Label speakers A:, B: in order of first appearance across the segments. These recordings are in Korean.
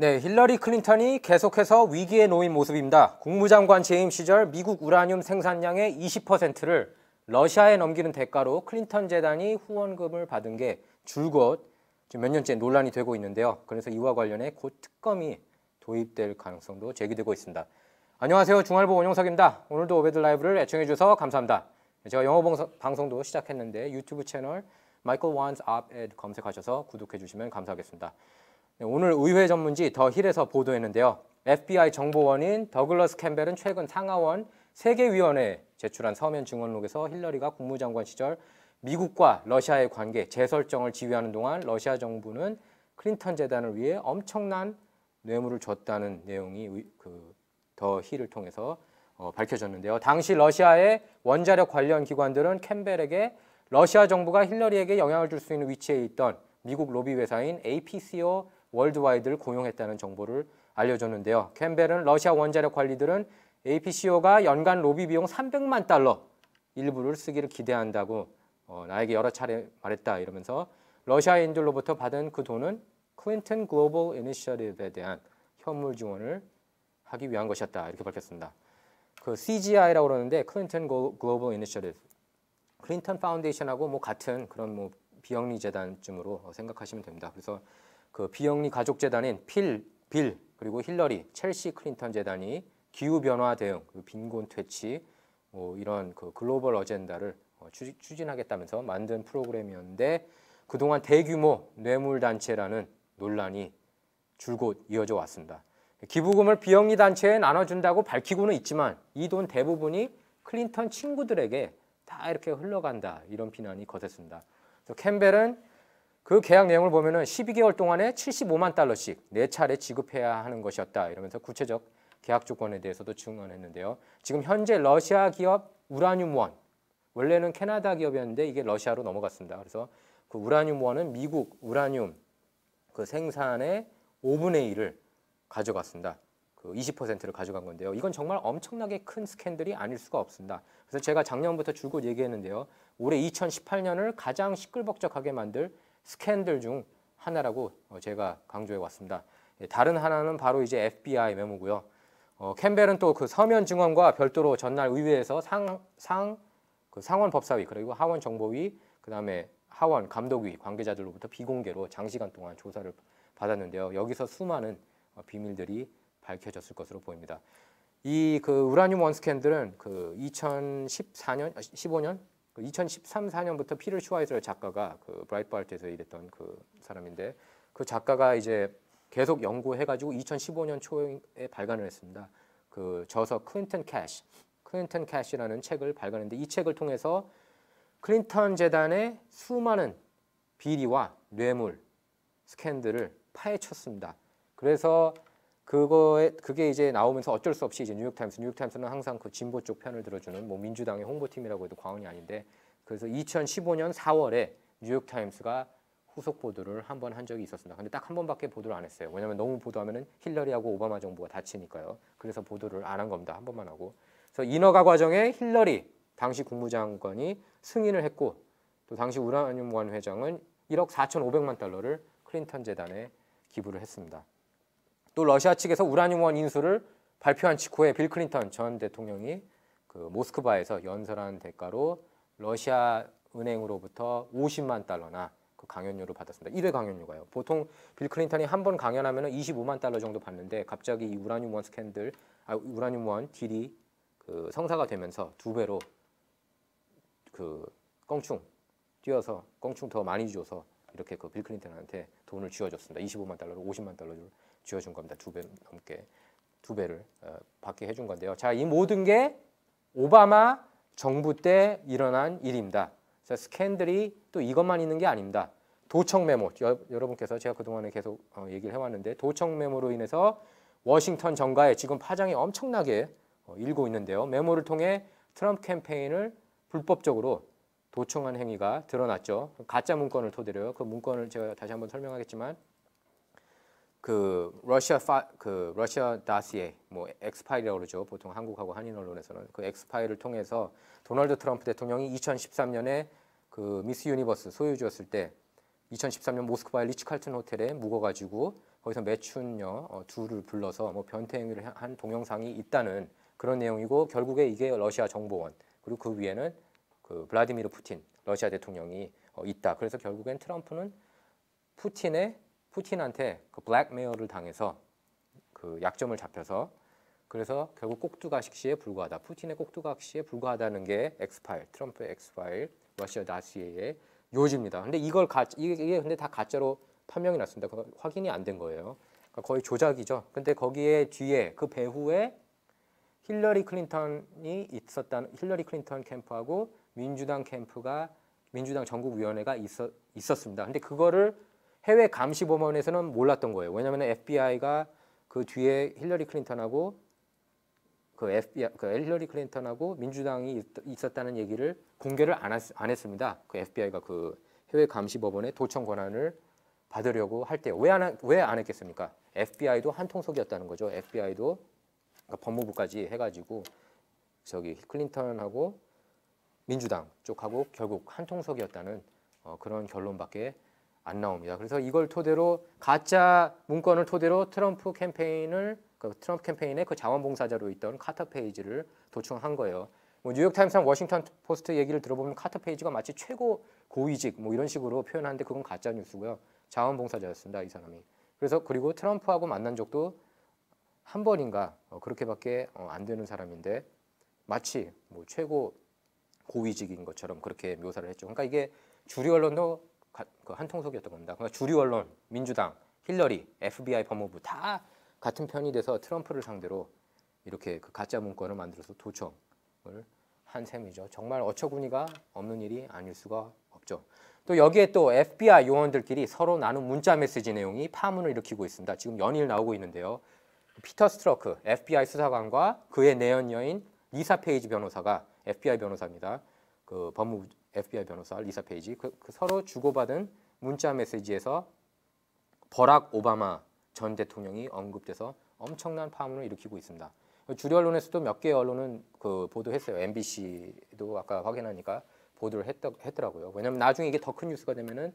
A: 네, 힐러리 클린턴이 계속해서 위기에 놓인 모습입니다. 국무장관 재임 시절 미국 우라늄 생산량의 20%를 러시아에 넘기는 대가로 클린턴 재단이 후원금을 받은 게 줄곧 몇 년째 논란이 되고 있는데요. 그래서 이와 관련해 곧 특검이 도입될 가능성도 제기되고 있습니다. 안녕하세요. 중알보 원영석입니다. 오늘도 오베드 라이브를 애청해 주셔서 감사합니다. 제가 영어 방송도 시작했는데 유튜브 채널 마이클 완스 앞에 검색하셔서 구독해 주시면 감사하겠습니다. 네, 오늘 의회 전문지 더 힐에서 보도했는데요. FBI 정보원인 더글러스 캠벨은 최근 상하원 세계위원회에 제출한 서면 증언록에서 힐러리가 국무장관 시절 미국과 러시아의 관계 재설정을 지휘하는 동안 러시아 정부는 클린턴 재단을 위해 엄청난 뇌물을 줬다는 내용이 그 더 힐을 통해서 어, 밝혀졌는데요. 당시 러시아의 원자력 관련 기관들은 캠벨에게 러시아 정부가 힐러리에게 영향을 줄 수 있는 위치에 있던 미국 로비 회사인 APCO 월드와이드를 고용했다는 정보를 알려줬는데요. 캠벨은 러시아 원자력 관리들은 APCO가 연간 로비 비용 300만 달러 일부를 쓰기를 기대한다고 어, 나에게 여러 차례 말했다 이러면서 러시아인들로부터 받은 그 돈은 클린턴 글로벌 이니셔티브에 대한 현물 지원을 하기 위한 것이었다 이렇게 밝혔습니다. 그 CGI라고 그러는데 클린턴 글로벌 이니셔티브 클린턴 파운데이션하고 뭐 같은 그런 뭐 비영리 재단쯤으로 생각하시면 됩니다. 그래서 그 비영리 가족 재단인 필, 빌 그리고 힐러리, 첼시 클린턴 재단이 기후 변화 대응, 빈곤 퇴치 뭐 이런 그 글로벌 어젠다를 어, 추진하겠다면서 만든 프로그램이었는데 그동안 대규모 뇌물 단체라는 논란이 줄곧 이어져 왔습니다. 기부금을 비영리 단체에 나눠준다고 밝히고는 있지만 이 돈 대부분이 클린턴 친구들에게 다 이렇게 흘러간다 이런 비난이 거셌습니다. 캠벨은 그 계약 내용을 보면은 12개월 동안에 75만 달러씩 네 차례 지급해야 하는 것이었다. 이러면서 구체적 계약 조건에 대해서도 증언했는데요. 지금 현재 러시아 기업 우라늄원 원래는 캐나다 기업이었는데 이게 러시아로 넘어갔습니다. 그래서 그 우라늄원은 미국 우라늄 그 생산의 5분의 1을 가져갔습니다. 그 20%를 가져간 건데요. 이건 정말 엄청나게 큰 스캔들이 아닐 수가 없습니다. 그래서 제가 작년부터 줄곧 얘기했는데요. 올해 2018년을 가장 시끌벅적하게 만들 스캔들 중 하나라고 어, 제가 강조해 왔습니다. 예, 다른 하나는 바로 이제 FBI 메모고요. 어, 캠벨은 또 그 서면 증언과 별도로 전날 의회에서 상, 상, 그 상원 법사위 그리고 하원 정보위 그 다음에 하원 감독위 관계자들로부터 비공개로 장시간 동안 조사를 받았는데요. 여기서 수많은 어, 비밀들이 밝혀졌을 것으로 보입니다. 이 그 우라늄 원 스캔들은 그 2014년, 15년 2013, 4년부터 피를 슈와이저 작가가 그 브라이트바르트에서 일했던 그 사람인데 그 작가가 이제 계속 연구해가지고 2015년 초에 발간을 했습니다. 그 저서 클린턴 캐시, 클린턴 캐시라는 책을 발간했는데 이 책을 통해서 클린턴 재단의 수많은 비리와 뇌물 스캔들을 파헤쳤습니다. 그래서 그거에 그게 이제 나오면서 어쩔 수 없이 이제 뉴욕타임스, 뉴욕타임스는 항상 그 진보 쪽 편을 들어주는 뭐 민주당의 홍보팀이라고 해도 과언이 아닌데 그래서 2015년 4월에 뉴욕타임스가 후속 보도를 한번한 적이 있었습니다. 근데 딱 한 번밖에 보도를 안 했어요. 왜냐하면 너무 보도하면은 힐러리하고 오바마 정부가 다치니까요. 그래서 보도를 안 한 겁니다. 한 번만 하고. 그래서 인허가 과정에 힐러리 당시 국무장관이 승인을 했고 또 당시 우라늄원 회장은 1억 4,500만 달러를 클린턴 재단에 기부를 했습니다. 또 러시아 측에서 우라늄원 인수를 발표한 직후에 빌 클린턴 전 대통령이 그 모스크바에서 연설한 대가로 러시아 은행으로부터 50만 달러나 그 강연료를 받았습니다. 1회 강연료가요. 보통 빌 클린턴이 한 번 강연하면 25만 달러 정도 받는데 갑자기 이 우라늄원 스캔들, 아, 우라늄원 딜이 그 성사가 되면서 두 배로 그 껑충 뛰어서 껑충 더 많이 줘서 이렇게 그 빌 클린턴한테 돈을 쥐어줬습니다. 25만 달러로 50만 달러를 쥐어준 겁니다. 두 배 넘게 두 배를 어, 받게 해준 건데요. 자, 이 모든 게 오바마 정부 때 일어난 일입니다. 그래서 스캔들이 또 이것만 있는 게 아닙니다. 도청 메모 여, 러분께서 제가 그동안에 계속 어, 얘기를 해왔는데 도청 메모로 인해서 워싱턴 정가에 지금 파장이 엄청나게 어, 일고 있는데요. 메모를 통해 트럼프 캠페인을 불법적으로 도청한 행위가 드러났죠. 가짜 문건을 토대로요. 그 문건을 제가 다시 한번 설명하겠지만 그 러시아 파, 그 러시아 다시에 뭐 엑스파일이라고 그러죠. 보통 한국하고 한인 언론에서는 그 엑스파일을 통해서 도널드 트럼프 대통령이 2013년에 그 미스 유니버스 소유주였을 때 2013년 모스크바의 리츠칼튼 호텔에 묵어가지고 거기서 매춘녀 어, 둘을 불러서 뭐 변태 행위를 하- 한 동영상이 있다는 그런 내용이고 결국에 이게 러시아 정보원 그리고 그 위에는 그 블라디미르 푸틴 러시아 대통령이 어, 있다. 그래서 결국엔 트럼프는 푸틴의 푸틴한테 그 블랙메일을 당해서 그 약점을 잡혀서 그래서 결국 꼭두가시에 불과하다. 푸틴의 꼭두가시에 불과하다는 게 엑스파일, 트럼프의 엑스파일, 러시아 다시의 요지입니다. 근데 이걸 가 이게, 근데 다 가짜로 판명이 났습니다. 그거 확인이 안 된 거예요. 그러니까 거의 조작이죠. 근데 거기에 뒤에 그 배후에 힐러리 클린턴이 있었다는 힐러리 클린턴 캠프하고 민주당 캠프가 민주당 전국위원회가 있었, 있었습니다. 근데 그거를 해외 감시 법원에서는 몰랐던 거예요. 왜냐하면 FBI가 그 뒤에 힐러리 클린턴하고 그 FBI, 그 힐러리 클린턴하고 민주당이 있, 있었다는 얘기를 공개를 안, 했, 안 했습니다. 그 FBI가 그 해외 감시 법원의 도청 권한을 받으려고 할 때 왜 안 왜 안 했겠습니까? FBI도 한 통속이었다는 거죠. FBI도 그러니까 법무부까지 해가지고 저기 클린턴하고 민주당 쪽하고 결국 한 통속이었다는 어, 그런 결론밖에 안 나옵니다. 그래서 이걸 토대로 가짜 문건을 토대로 트럼프 캠페인을 그 트럼프 캠페인의 그 자원봉사자로 있던 카터 페이지를 도청한 거예요. 뭐 뉴욕 타임스랑 워싱턴 포스트 얘기를 들어보면 카터 페이지가 마치 최고 고위직 뭐 이런 식으로 표현하는데 그건 가짜 뉴스고요. 자원봉사자였습니다, 이 사람이. 그래서 그리고 트럼프하고 만난 적도 한 번인가 어, 그렇게밖에 어, 안 되는 사람인데 마치 뭐 최고 고위직인 것처럼 그렇게 묘사를 했죠. 그러니까 이게 주류 언론도 가- 그 한통속이었던 겁니다. 그러니까 주류 언론, 민주당, 힐러리, FBI 법무부 다 같은 편이 돼서 트럼프를 상대로 이렇게 그 가짜 문건을 만들어서 도청을 한 셈이죠. 정말 어처구니가 없는 일이 아닐 수가 없죠. 또 여기에 또 FBI 요원들끼리 서로 나눈 문자 메시지 내용이 파문을 일으키고 있습니다. 지금 연일 나오고 있는데요. 피터 스트로크 FBI 수사관과 그의 내연녀인 리사 페이지 변호사가 FBI 변호사입니다. 그 법무부 FBI 변호사 리사 페이지 그, 그 서로 주고받은 문자 메시지에서 버락 오바마 전 대통령이 언급돼서 엄청난 파문을 일으키고 있습니다. 주류 언론에서도 몇 개의 언론은 그 보도했어요. MBC도 아까 확인하니까 보도를 했더, 했더라고요. 왜냐하면 나중에 이게 더 큰 뉴스가 되면은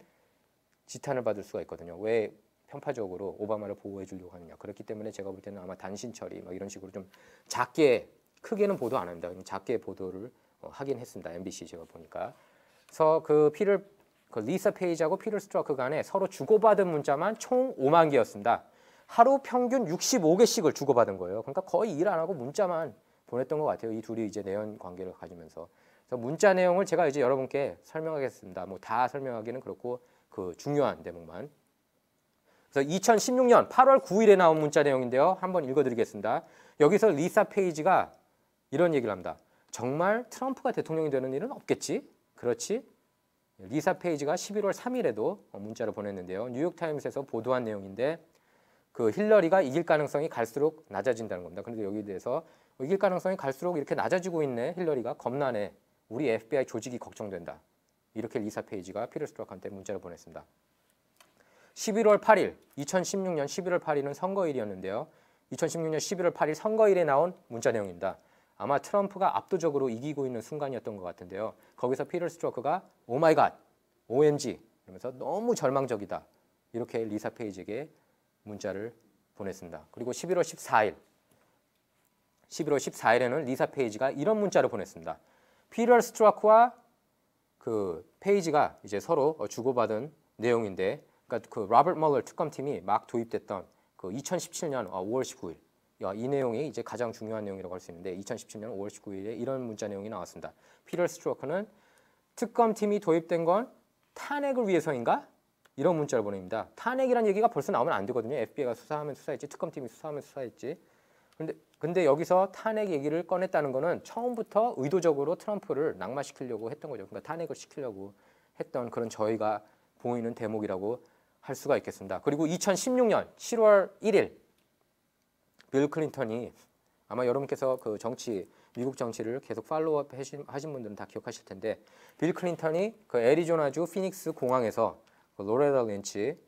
A: 지탄을 받을 수가 있거든요. 왜 편파적으로 오바마를 보호해 주려고 하느냐. 그렇기 때문에 제가 볼 때는 아마 단신 처리 막 이런 식으로 좀 작게 크게는 보도 안 합니다. 작게 보도를 어, 하긴 했습니다. MBC 제가 보니까. 그래서 그 피를 그 리사 페이지하고 피를 스트라크 간에 서로 주고받은 문자만 총 5만 개였습니다. 하루 평균 65개씩을 주고받은 거예요. 그러니까 거의 일 안 하고 문자만 보냈던 것 같아요. 이 둘이 이제 내연 관계를 가지면서. 그래서 문자 내용을 제가 이제 여러분께 설명하겠습니다. 뭐 다 설명하기는 그렇고 그 중요한 대목만. 그래서 2016년 8월 9일에 나온 문자 내용인데요. 한번 읽어드리겠습니다. 여기서 리사 페이지가 이런 얘기를 합니다. 정말 트럼프가 대통령이 되는 일은 없겠지? 그렇지? 리사 페이지가 11월 3일에도 문자를 보냈는데요. 뉴욕타임스에서 보도한 내용인데 그 힐러리가 이길 가능성이 갈수록 낮아진다는 겁니다. 그런데 여기에 대해서 이길 가능성이 갈수록 이렇게 낮아지고 있네. 힐러리가 겁나네. 우리 FBI 조직이 걱정된다. 이렇게 리사 페이지가 피를 스트로크한테 문자를 보냈습니다. 11월 8일, 2016년 11월 8일은 선거일이었는데요. 2016년 11월 8일 선거일에 나온 문자 내용입니다. 아마 트럼프가 압도적으로 이기고 있는 순간이었던 것 같은데요. 거기서 피터 스트로크가 오 마이 갓, OMG 이러면서 너무 절망적이다. 이렇게 리사 페이지에게 문자를 보냈습니다. 그리고 11월 14일 11월 14일에는 리사 페이지가 이런 문자를 보냈습니다. 피터 스트로크와 그 페이지가 이제 서로 주고받은 내용인데 그러니까 그 로버트 멀러 특검팀이 막 도입됐던 그 2017년 5월 19일 이 내용이 이제 가장 중요한 내용이라고 할 수 있는데 2017년 5월 19일에 이런 문자 내용이 나왔습니다. 피터 스트로크는 특검팀이 도입된 건 탄핵을 위해서인가? 이런 문자를 보냅니다. 탄핵이란 얘기가 벌써 나오면 안 되거든요. FBI가 수사하면 수사했지, 특검팀이 수사하면 수사했지. 근데 근데 여기서 탄핵 얘기를 꺼냈다는 거는 처음부터 의도적으로 트럼프를 낙마시키려고 했던 거죠. 그러니까 탄핵을 시키려고 했던 그런 저희가 보이는 대목이라고 할 수가 있겠습니다. 그리고 2016년 7월 1일 빌 클린턴이 아마 여러분께서 그 정치 미국 정치를 계속 팔로우업 하신, 하신 분들은 다 기억하실 텐데 빌 클린턴이 그 애리조나주 피닉스 공항에서 그 로레다 린치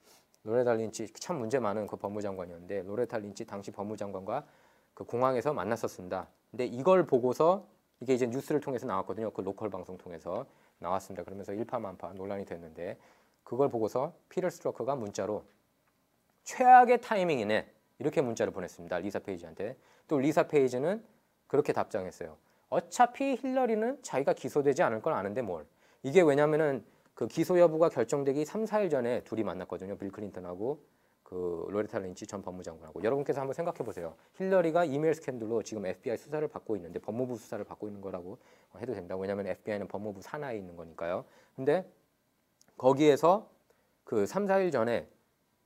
A: 로레다 린치 참 문제 많은 그 법무장관이었는데 로레타 린치 당시 법무장관과 그 공항에서 만났었습니다. 근데 이걸 보고서 이게 이제 뉴스를 통해서 나왔거든요. 그 로컬 방송 통해서 나왔습니다. 그러면서 일파만파 논란이 됐는데 그걸 보고서 피터 스트로크가 문자로 최악의 타이밍이네. 이렇게 문자를 보냈습니다. 리사 페이지한테. 또 리사 페이지는 그렇게 답장했어요. 어차피 힐러리는 자기가 기소되지 않을 걸 아는데 뭘. 이게 왜냐면은 그 기소 여부가 결정되기 3, 4일 전에 둘이 만났거든요. 빌 클린턴하고 그 로레타 린치 전 법무장관하고 여러분께서 한번 생각해 보세요. 힐러리가 이메일 스캔들로 지금 FBI 수사를 받고 있는데 법무부 수사를 받고 있는 거라고 해도 된다. 왜냐하면 FBI는 법무부 산하에 있는 거니까요. 근데 거기에서 그 3, 4일 전에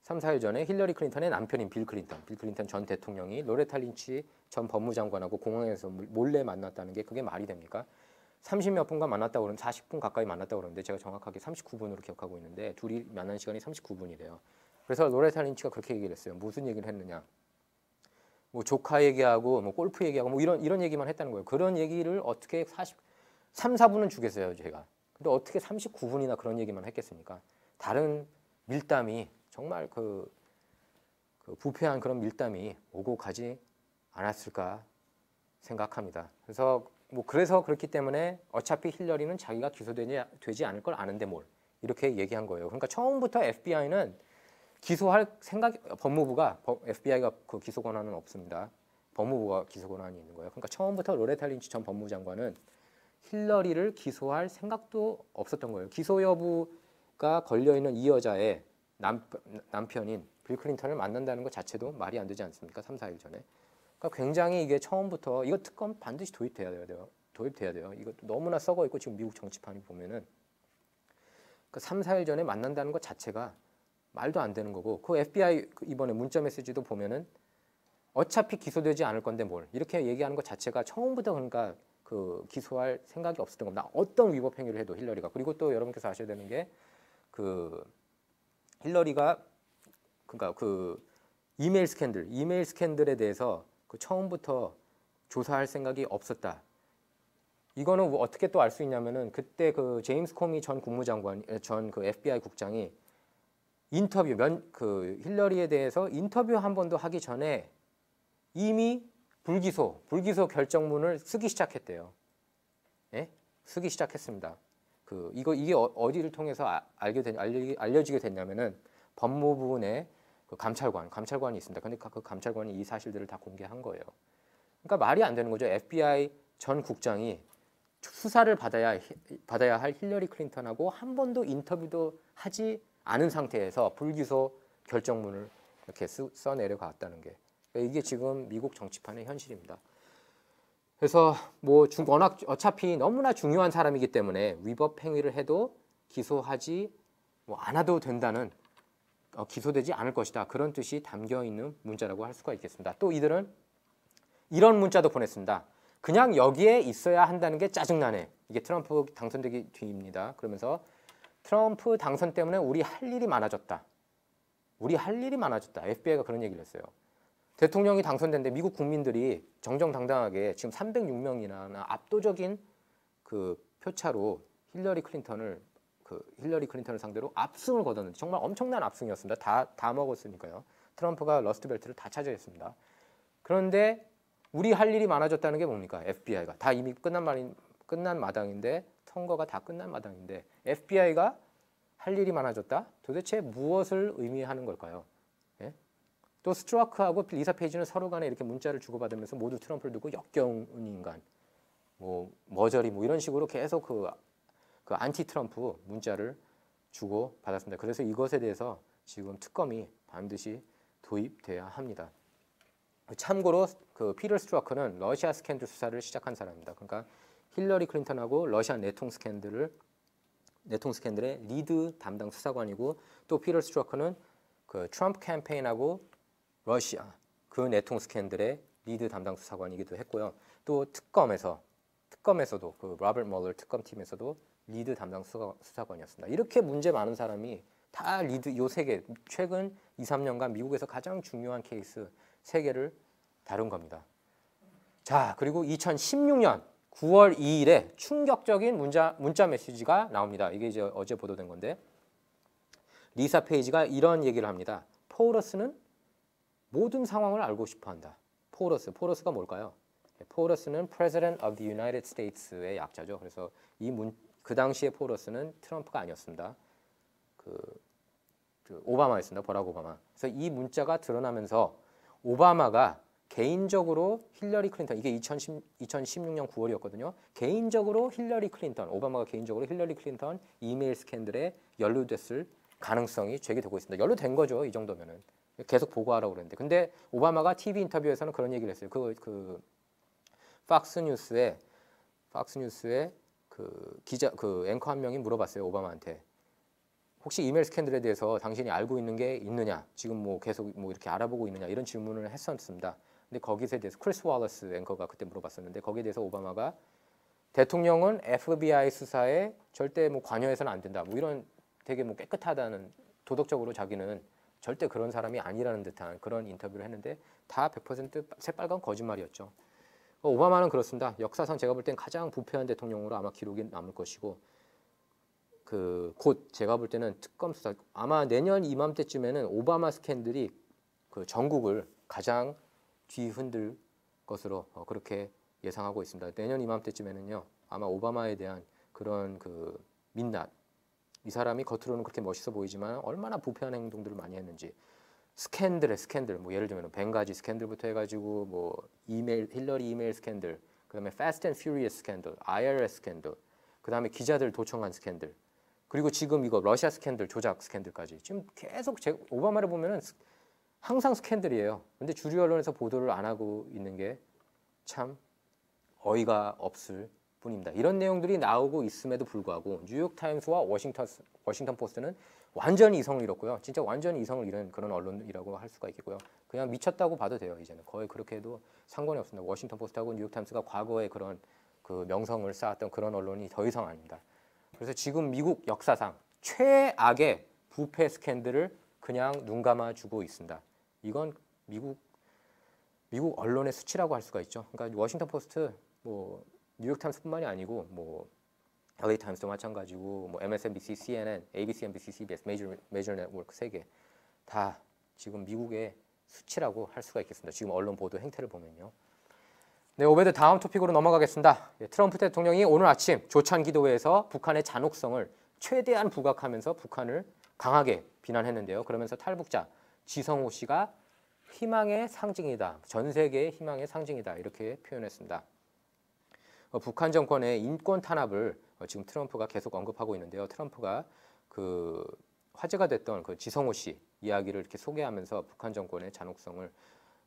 A: 3, 4일 전에 힐러리 클린턴의 남편인 빌 클린턴, 빌 클린턴 전 대통령이 로레타 린치 전 법무장관하고 공항에서 몰래 만났다는 게 그게 말이 됩니까? 30몇 분간 만났다고 그러는데 40분 가까이 만났다고 그러는데 제가 정확하게 39분으로 기억하고 있는데 둘이 만난 시간이 39분이래요. 그래서 로레타 린치가 그렇게 얘기를 했어요. 무슨 얘기를 했느냐? 뭐 조카 얘기하고 뭐 골프 얘기하고 뭐 이런 이런 얘기만 했다는 거예요. 그런 얘기를 어떻게 40 3, 4분은 주겠어요, 제가. 근데 어떻게 39분이나 그런 얘기만 했겠습니까? 다른 밀담이 정말 그, 그 부패한 그런 밀담이 오고 가지 않았을까 생각합니다. 그래서 뭐 그래서 그렇기 때문에 어차피 힐러리는 자기가 기소되지 되지 않을 걸 아는데 뭘 이렇게 얘기한 거예요. 그러니까 처음부터 FBI는 기소할 생각 법무부가 FBI가 그 기소 권한은 없습니다. 법무부가 기소 권한이 있는 거예요. 그러니까 처음부터 로레타 린치 전 법무장관은 힐러리를 기소할 생각도 없었던 거예요. 기소 여부가 걸려 있는 이 여자의 남, 남편인 빌 클린턴을 만난다는 것 자체도 말이 안 되지 않습니까? 3, 4일 전에. 그러니까 굉장히 이게 처음부터 이거 특검 반드시 도입돼야 돼요. 도입돼야 돼요. 이거 너무나 썩어 있고 지금 미국 정치판이 보면은 그 3, 4일 전에 만난다는 것 자체가 말도 안 되는 거고 그 FBI 이번에 문자 메시지도 보면은 어차피 기소되지 않을 건데 뭘 이렇게 얘기하는 것 자체가 처음부터 그러니까 그 기소할 생각이 없었던 겁니다. 어떤 위법 행위를 해도 힐러리가 그리고 또 여러분께서 아셔야 되는 게 그 힐러리가 그러니까 그 이메일 스캔들 이메일 스캔들에 대해서 그 처음부터 조사할 생각이 없었다. 이거는 어떻게 또 알 수 있냐면은 그때 그 제임스 코미 전 국무장관 전 그 FBI 국장이 인터뷰 면 그 힐러리에 대해서 인터뷰 한 번도 하기 전에 이미 불기소 불기소 결정문을 쓰기 시작했대요. 예? 쓰기 시작했습니다. 그 이거 이게 어, 디를 통해서 아, 알게 된 알려, 알려지게 됐냐면은 법무부 내그 감찰관 감찰관이 있습니다. 근데 그 감찰관이 이 사실들을 다 공개한 거예요. 그러니까 말이 안 되는 거죠. FBI 전 국장이 수사를 받아야 받아야 할 힐러리 클린턴하고 한 번도 인터뷰도 하지 않은 상태에서 불기소 결정문을 이렇게 써 내려갔다는 게 그러니까 이게 지금 미국 정치판의 현실입니다. 그래서 뭐 워낙 어차피 너무나 중요한 사람이기 때문에 위법 행위를 해도 기소하지 뭐 않아도 된다는 어, 기소되지 않을 것이다 그런 뜻이 담겨 있는 문자라고 할 수가 있겠습니다. 또 이들은 이런 문자도 보냈습니다. 그냥 여기에 있어야 한다는 게 짜증나네. 이게 트럼프 당선되기 뒤입니다. 그러면서 트럼프 당선 때문에 우리 할 일이 많아졌다. 우리 할 일이 많아졌다. FBI가 그런 얘기를 했어요. 대통령이 당선된데 미국 국민들이 정정당당하게 지금 306명이나 압도적인 그 표차로 힐러리 클린턴을 그 힐러리 클린턴을 상대로 압승을 거뒀는데 정말 엄청난 압승이었습니다. 다 다 먹었으니까요. 트럼프가 러스트벨트를 다 차지했습니다. 그런데 우리 할 일이 많아졌다는 게 뭡니까? FBI가 다 이미 끝난 말인 끝난 마당인데 선거가 다 끝난 마당인데 FBI가 할 일이 많아졌다? 도대체 무엇을 의미하는 걸까요? 예? 또 스트라크하고 리사 페이지는 서로 간에 이렇게 문자를 주고받으면서 모두 트럼프를 두고 역겨운 인간, 뭐 머저리 뭐 이런 식으로 계속 그, 그 안티 트럼프 문자를 주고 받았습니다. 그래서 이것에 대해서 지금 특검이 반드시 도입돼야 합니다. 참고로 그 피터 스트라크는 러시아 스캔들 수사를 시작한 사람입니다. 그러니까 힐러리 클린턴하고 러시아 내통 스캔들을 내통 스캔들의 리드 담당 수사관이고 또 피터 스트라크는 그 트럼프 캠페인하고 러시아 그 내통 스캔들의 리드 담당 수사관이기도 했고요. 또 특검에서 특검에서도 그 로버트 멀러 특검팀에서도 리드 담당 수사, 관이었습니다 이렇게 문제 많은 사람이 다 리드 요 세 개 최근 2, 3년간 미국에서 가장 중요한 케이스 세 개를 다룬 겁니다. 자, 그리고 2016년 9월 2일에 충격적인 문자 문자 메시지가 나옵니다. 이게 이제 어제 보도된 건데 리사 페이지가 이런 얘기를 합니다. 포러스는 모든 상황을 알고 싶어 한다. 포러스, 포러스가 뭘까요? 포러스는 President of the United States의 약자죠. 그래서 이 문, 그 당시의 포러스는 트럼프가 아니었습니다. 그 그 오바마였습니다. 버락 오바마. 그래서 이 문자가 드러나면서 오바마가 개인적으로 힐러리 클린턴 이게 2010, 2016년 9월이었거든요. 개인적으로 힐러리 클린턴 오바마가 개인적으로 힐러리 클린턴 이메일 스캔들에 연루됐을 가능성이 제기되고 있습니다. 연루된 거죠. 이 정도면은 계속 보고하라고 그랬는데 근데 오바마가 TV 인터뷰에서는 그런 얘기를 했어요. 그 그 팍스 뉴스에 팍스 뉴스에 그 기자 그 앵커 한 명이 물어봤어요. 오바마한테 혹시 이메일 스캔들에 대해서 당신이 알고 있는 게 있느냐? 지금 뭐 계속 뭐 이렇게 알아보고 있느냐? 이런 질문을 했었습니다. 근데 거기에 대해서 크리스 월러스 앵커가 그때 물어봤었는데 거기에 대해서 오바마가 대통령은 FBI 수사에 절대 뭐 관여해서는 안 된다. 뭐 이런 되게 뭐 깨끗하다는 도덕적으로 자기는 절대 그런 사람이 아니라는 듯한 그런 인터뷰를 했는데 다 100% 새빨간 거짓말이었죠. 어, 오바마는 그렇습니다. 역사상 제가 볼 땐 가장 부패한 대통령으로 아마 기록이 남을 것이고 그 곧 제가 볼 때는 특검 수사 아마 내년 이맘때쯤에는 오바마 스캔들이 그 전국을 가장 뒤흔들 것으로 어, 그렇게 예상하고 있습니다. 내년 이맘때쯤에는요 아마 오바마에 대한 그런 그 민낯 이 사람이 겉으로는 그렇게 멋있어 보이지만 얼마나 부패한 행동들을 많이 했는지. 스캔들의 스캔들. 뭐 예를 들면 벵가지 스캔들부터 해가지고 뭐 이메일 힐러리 이메일 스캔들. 그다음에 Fast and Furious 스캔들 IRS 스캔들. 그다음에 기자들 도청한 스캔들. 그리고 지금 이거 러시아 스캔들 조작 스캔들까지. 지금 계속 제, 오바마를 보면은 스- 항상 스캔들이에요. 근데 주류 언론에서 보도를 안 하고 있는 게 참 어이가 없을 뿐입니다. 이런 내용들이 나오고 있음에도 불구하고 뉴욕 타임스와 워싱턴 워싱턴 포스트는 완전히 이성을 잃었고요. 진짜 완전히 이성을 잃은 그런 언론이라고 할 수가 있겠고요. 그냥 미쳤다고 봐도 돼요. 이제는 거의 그렇게 해도 상관이 없습니다. 워싱턴 포스트하고 뉴욕 타임스가 과거에 그런 그 명성을 쌓았던 그런 언론이 더 이상 아닙니다. 그래서 지금 미국 역사상 최악의 부패 스캔들을 그냥 눈 감아 주고 있습니다. 이건 미국 미국 언론의 수치라고 할 수가 있죠. 그러니까 워싱턴 포스트, 뭐 뉴욕 타임스뿐만이 아니고 뭐 LA 타임스도 마찬가지고 뭐 MSNBC, CNN, ABC, NBC, CBS, 메이저 메이저 네트워크 세개다 지금 미국의 수치라고 할 수가 있겠습니다. 지금 언론 보도 행태를 보면요. 네, 오베드 다음 토픽으로 넘어가겠습니다. 예, 트럼프 대통령이 오늘 아침 조찬 기도회에서 북한의 잔혹성을 최대한 부각하면서 북한을 강하게 비난했는데요. 그러면서 탈북자 지성호 씨가 희망의 상징이다. 전 세계의 희망의 상징이다. 이렇게 표현했습니다. 어, 북한 정권의 인권 탄압을 어, 지금 트럼프가 계속 언급하고 있는데요. 트럼프가 그 화제가 됐던 그 지성호 씨 이야기를 이렇게 소개하면서 북한 정권의 잔혹성을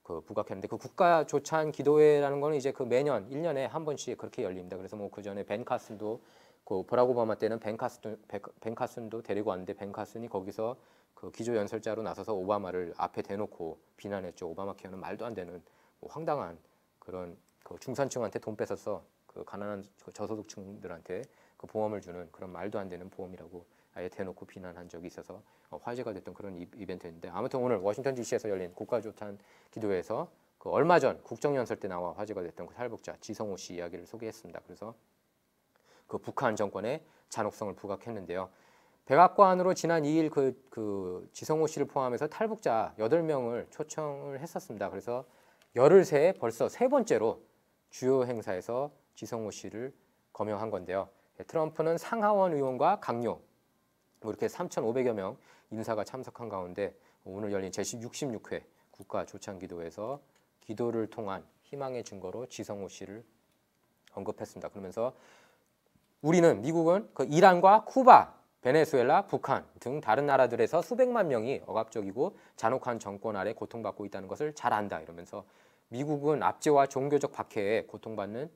A: 그 부각했는데 그 국가 조찬 기도회라는 거는 이제 그 매년 1년에 한 번씩 그렇게 열립니다. 그래서 뭐 그 전에 벤 카슨도 그 버락 오바마 때는 벤 카슨 벤 카슨도 데리고 왔는데 벤 카슨이 거기서 그 기조 연설자로 나서서 오바마를 앞에 대놓고 비난했죠. 오바마 케어는 말도 안 되는 뭐 황당한 그런 그 중산층한테 돈 뺏어서 그 가난한 그 저소득층들한테 그 보험을 주는 그런 말도 안 되는 보험이라고 아예 대놓고 비난한 적이 있어서 어, 화제가 됐던 그런 이- 이벤트였는데 아무튼 오늘 워싱턴 D.C.에서 열린 국가조탄 기도회에서 그 얼마 전 국정연설 때 나와 화제가 됐던 그 탈북자 지성호 씨 이야기를 소개했습니다. 그래서 그 북한 정권의 잔혹성을 부각했는데요. 백악관으로 지난 2일 그, 그 지성호 씨를 포함해서 탈북자 8명을 초청을 했었습니다. 그래서 열흘 새에 벌써 세 번째로 주요 행사에서 지성호 씨를 거명한 건데요. 예, 트럼프는 상하원 의원과 강요 뭐 이렇게 3,500여 명 인사가 참석한 가운데 오늘 열린 제66회 국가 조찬 기도에서 기도를 통한 희망의 증거로 지성호 씨를 언급했습니다. 그러면서 우리는 미국은 그 이란과 쿠바, 베네수엘라, 북한 등 다른 나라들에서 수백만 명이 억압적이고 잔혹한 정권 아래 고통받고 있다는 것을 잘 안다 이러면서 미국은 압제와 종교적 박해에 고통받는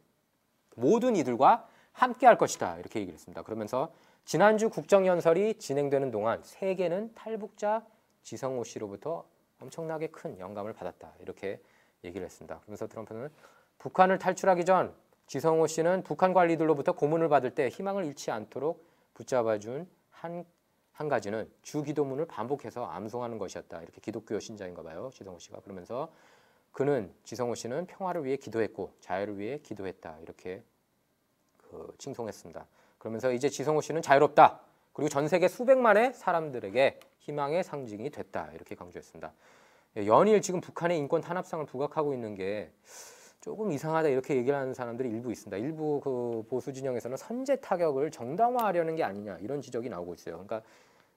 A: 모든 이들과 함께 할 것이다 이렇게 얘기를 했습니다. 그러면서 지난주 국정연설이 진행되는 동안 세계는 탈북자 지성호 씨로부터 엄청나게 큰 영감을 받았다 이렇게 얘기를 했습니다. 그러면서 트럼프는 북한을 탈출하기 전 지성호 씨는 북한 관리들로부터 고문을 받을 때 희망을 잃지 않도록 붙잡아준 한, 한 가지는 주 기도문을 반복해서 암송하는 것이었다. 이렇게 기독교 신자인가 봐요. 지성호 씨가. 그러면서 그는 지성호 씨는 평화를 위해 기도했고 자유를 위해 기도했다. 이렇게 그 칭송했습니다. 그러면서 이제 지성호 씨는 자유롭다. 그리고 전 세계 수백만의 사람들에게 희망의 상징이 됐다. 이렇게 강조했습니다. 예, 연일 지금 북한의 인권 탄압상을 부각하고 있는 게 조금 이상하다 이렇게 얘기를 하는 사람들이 일부 있습니다. 일부 그 보수 진영에서는 선제 타격을 정당화하려는 게 아니냐 이런 지적이 나오고 있어요. 그러니까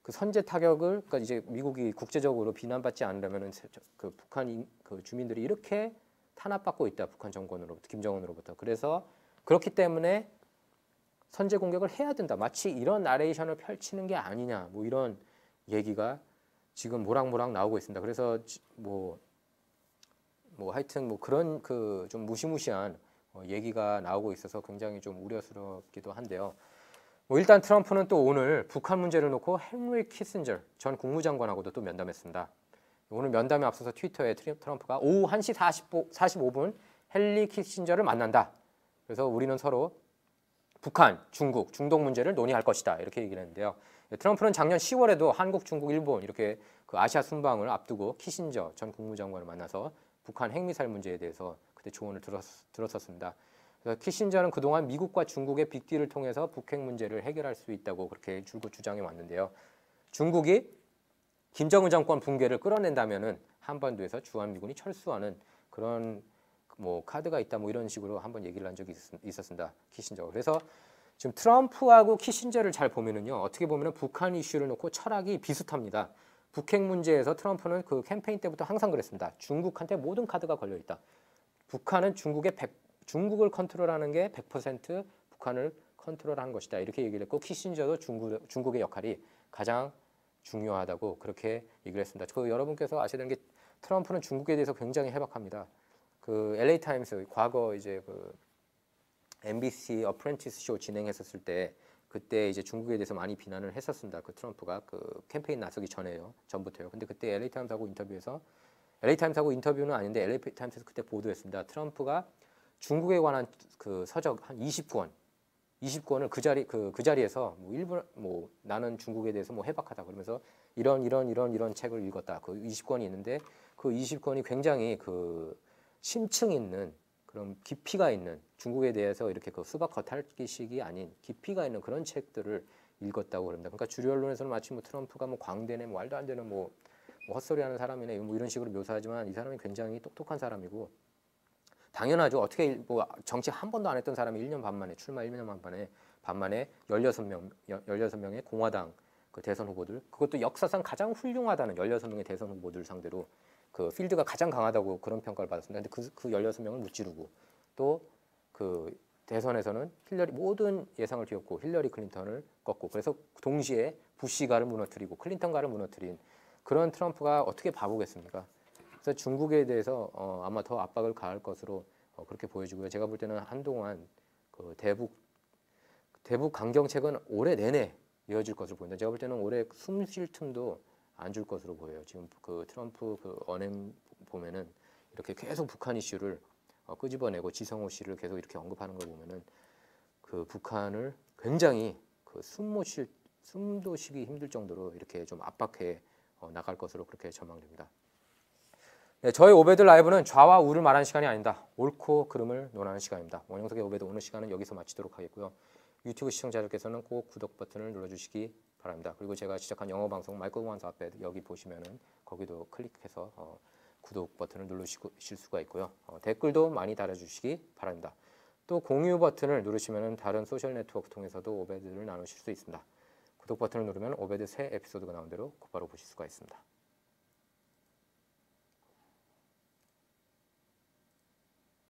A: 그그 선제 타격을 그러니까 이제 미국이 국제적으로 비난받지 않으려면은 그 북한 인- 그 주민들이 이렇게 탄압받고 있다 북한 정권으로부터 김정은으로부터. 그래서 그렇기 때문에 선제 공격을 해야 된다. 마치 이런 나레이션을 펼치는 게 아니냐 뭐 이런 얘기가 지금 모락모락 나오고 있습니다. 그래서 지- 뭐뭐 하여튼 뭐 그런 그 좀 무시무시한 어, 얘기가 나오고 있어서 굉장히 좀 우려스럽기도 한데요. 뭐 일단 트럼프는 또 오늘 북한 문제를 놓고 헨리 키신저 전 국무장관하고도 또 면담했습니다. 오늘 면담에 앞서서 트위터에 트럼프가 오후 1시 45, 45분 헨리 키신저를 만난다. 그래서 우리는 서로 북한, 중국, 중동 문제를 논의할 것이다. 이렇게 얘기를 했는데요. 예, 트럼프는 작년 10월에도 한국, 중국, 일본 이렇게 그 아시아 순방을 앞두고 키신저 전 국무장관을 만나서 북한 핵미사일 문제에 대해서 그때 조언을 들었, 들었었습니다. 그래서 키신저는 그동안 미국과 중국의 빅딜을 통해서 북핵 문제를 해결할 수 있다고 그렇게 줄곧 주장해 왔는데요. 중국이 김정은 정권 붕괴를 끌어낸다면은 한반도에서 주한미군이 철수하는 그런 뭐 카드가 있다 뭐 이런 식으로 한번 얘기를 한 적이 있었, 있었습니다. 키신저가. 그래서 지금 트럼프하고 키신저를 잘 보면은요. 어떻게 보면은 북한 이슈를 놓고 철학이 비슷합니다. 북핵 문제에서 트럼프는 그 캠페인 때부터 항상 그랬습니다. 중국한테 모든 카드가 걸려 있다. 북한은 중국의 100, 중국을 컨트롤하는 게 100% 북한을 컨트롤한 것이다. 이렇게 얘기를 했고 키신저도 중국, 중국의 역할이 가장 중요하다고 그렇게 얘기를 했습니다. 그 여러분께서 되는 게 트럼프는 중국에 대해서 굉장히 해박합니다. 그 LA 타임스 과거 이제 그 MBC 어프렌티스 쇼 진행했었을 때 그때 이제 중국에 대해서 많이 비난을 했었습니다. 그 트럼프가 그 캠페인 나서기 전에요. 전부터요. 근데 그때 LA 타임스하고 인터뷰에서 LA 타임스하고 인터뷰는 아닌데 LA 타임스에서 그때 보도했습니다. 트럼프가 중국에 관한 그 서적 한 20권 20권을 그 자리 그, 그 자리에서 뭐 일본 뭐 나는 중국에 대해서 뭐 해박하다 그러면서 이런 이런 이런 이런 책을 읽었다. 그 20권이 있는데 그 20권이 굉장히 그 심층 있는 그런 깊이가 있는 중국에 대해서 이렇게 그 수박 겉핥기식이 아닌 깊이가 있는 그런 책들을 읽었다고 그럽니다. 그러니까 주류 언론에서는 마치 뭐 트럼프가 뭐 광대네 뭐 말도 안 되는 뭐, 뭐 헛소리하는 사람이네 뭐 이런 식으로 묘사하지만 이 사람이 굉장히 똑똑한 사람이고 당연하죠. 어떻게 일- 뭐 정치 한 번도 안 했던 사람이 1년 반 만에 출마 1년 반 만에 반 만에 16명 16명의 공화당 그 대선 후보들 그것도 역사상 가장 훌륭하다는 16명의 대선 후보들 상대로 그 필드가 가장 강하다고 그런 평가를 받았습니다. 근데 그, 그 16명을 무찌르고 또 그 대선에서는 힐러리 모든 예상을 뒤엎고 힐러리 클린턴을 꺾고 그래서 동시에 부시가를 무너뜨리고 클린턴가를 무너뜨린 그런 트럼프가 어떻게 바보겠습니까? 그래서 중국에 대해서 어, 아마 더 압박을 가할 것으로 어, 그렇게 보여지고요. 제가 볼 때는 한동안 그 대북 대북 강경책은 올해 내내 이어질 것으로 보인다. 제가 볼 때는 올해 숨 쉴 틈도 안 줄 것으로 보여요. 지금 그 트럼프 그 언행 보면은 이렇게 계속 북한 이슈를 어, 끄집어내고 지성호 씨를 계속 이렇게 언급하는 걸 보면은 그 북한을 굉장히 그 숨못 쉴 숨도 쉬기 힘들 정도로 이렇게 좀 압박해 어, 나갈 것으로 그렇게 전망됩니다. 네, 저희 오베드 라이브는 좌와 우를 말하는 시간이 아닙니다. 옳고 그름을 논하는 시간입니다. 원영석의 오베드 오늘 시간은 여기서 마치도록 하겠고요. 유튜브 시청자들께서는 꼭 구독 버튼을 눌러주시기 바랍니다. 그리고 제가 시작한 영어 방송 마이클 원스 앞에 여기 보시면은 거기도 클릭해서 어, 구독 버튼을 누르실 수가 있고요. 어, 댓글도 많이 달아주시기 바랍니다. 또 공유 버튼을 누르시면은 다른 소셜 네트워크 통해서도 오베드를 나누실 수 있습니다. 구독 버튼을 누르면 오베드 새 에피소드가 나온 대로 곧바로 보실 수가 있습니다.